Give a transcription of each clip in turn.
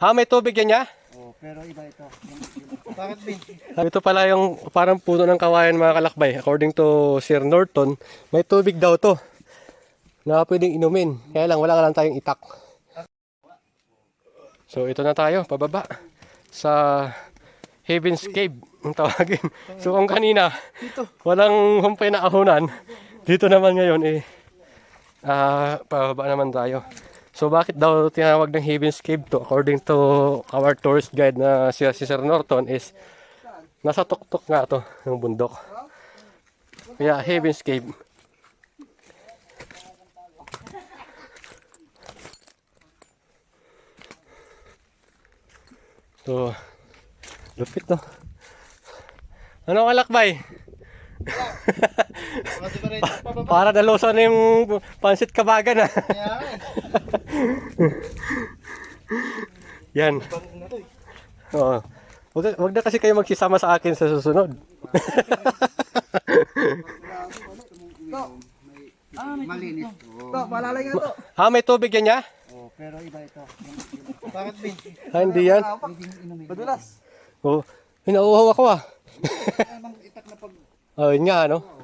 Ah, may tubig yan niya? Oh, pero iba ito. Bakit bin? Ito pala yung parang puno ng kawayan mga kalakbay. According to Sir Norton, may tubig daw to na pwedeng inumin. Kaya lang, wala ka lang tayong itak. So, ito na tayo, pababa. Sa Heaven's Cave, ang tawagin. So, kung kanina, walang humpay na ahonan, dito naman ngayon, eh, ah, pababa naman tayo. So, bakit daw tinawag ng Heaven's Cave to? According to our tourist guide na si, si Sir Norton is, nasa tuktok nga to, ng bundok. Kaya, Heaven's Cave. So, lupit no. Ano kalakbay? Pa. Para dalosa na yung pansit kabagan ah. Eh. Yan. Eh. Oo. Wag, wag na kasi kayo magsisama sa akin sa susunod. Malinis. Oh. To, malalay nga to. ha, may tubig yan niya? oh, pero iba ito. Bakit bin? Ha, hindi yan. Madulas. Oo. Hinauuhaw ako ah. Itak na pag... Oh, yun nga ano.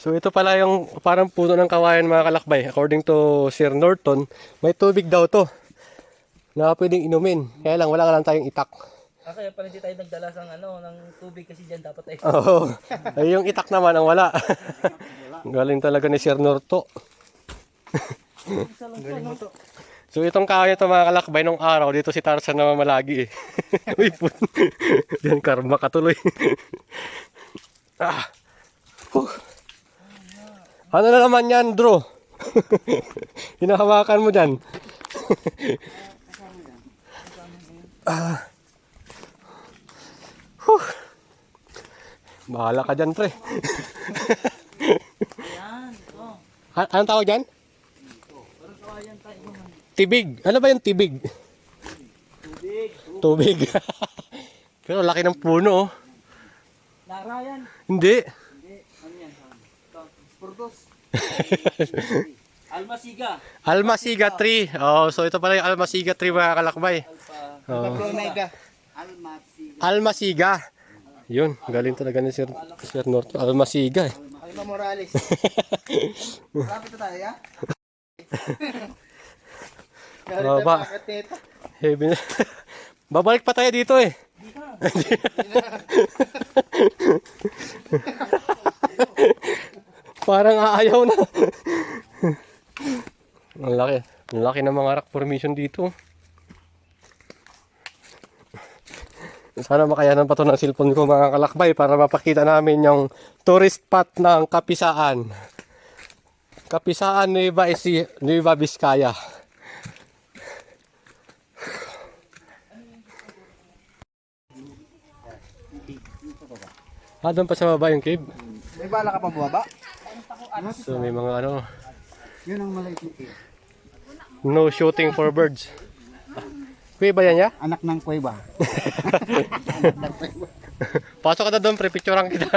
So ito pala yung parang puno ng kawayan mga kalakbay. According to Sir Norton, may tubig daw to na pwedeng inumin. Kaya lang, wala ka lang tayong itak. Ah, kaya pala hindi tayo nagdala ng ano, ng tubig kasi diyan dapat ay. Oo. Ay, yung itak naman ang wala. Galing talaga ni Sir Norto. Galing mo to. So itong kahoy ito mga kalakbay nung araw, dito si Tarzan na mamalagi eh. Uy, put. Yan, karma katuloy. ah. Huh. Ano na naman yan, Drew? Hinahawakan mo dyan. ah. Huh. Bahala ka dyan, pre. Yan, oh. A- anong tawag dyan? Parang kawayan tayo naman. Tibig. Ano ba yung tibig? Tubig. Tubig. Pero laki ng puno. oh. Narayan. Hindi. Hindi. Ano yan? Ito. Spurgos. Almasiga. Almasiga tree. Oh, so ito pala yung Almasiga tree mga kalakbay. Alpa. Oh. Omega. Almasiga. Yun, galing talaga ni Sir, Sir Norto. Almasiga eh. Alma Morales. Lapit na tayo, ya? Baba. Heavy na. Babalik pa tayo dito eh. Parang aayaw na. Ang laki. Ang laki ng mga rock formation dito. Sana makayanan pa to ng cellphone ko mga kalakbay para mapakita namin yung tourist spot ng Kapisaan. Kapisaan Nueva, Ecija- Nueva Vizcaya. Ah, doon pa sa baba yung cave. May bala ka pa bumaba? So may mga ano, Yun ang na kid. no shooting for birds. Kuya ba yan ya? Anak ng kuweba. Pasok ka na doon, pre, picturean kita.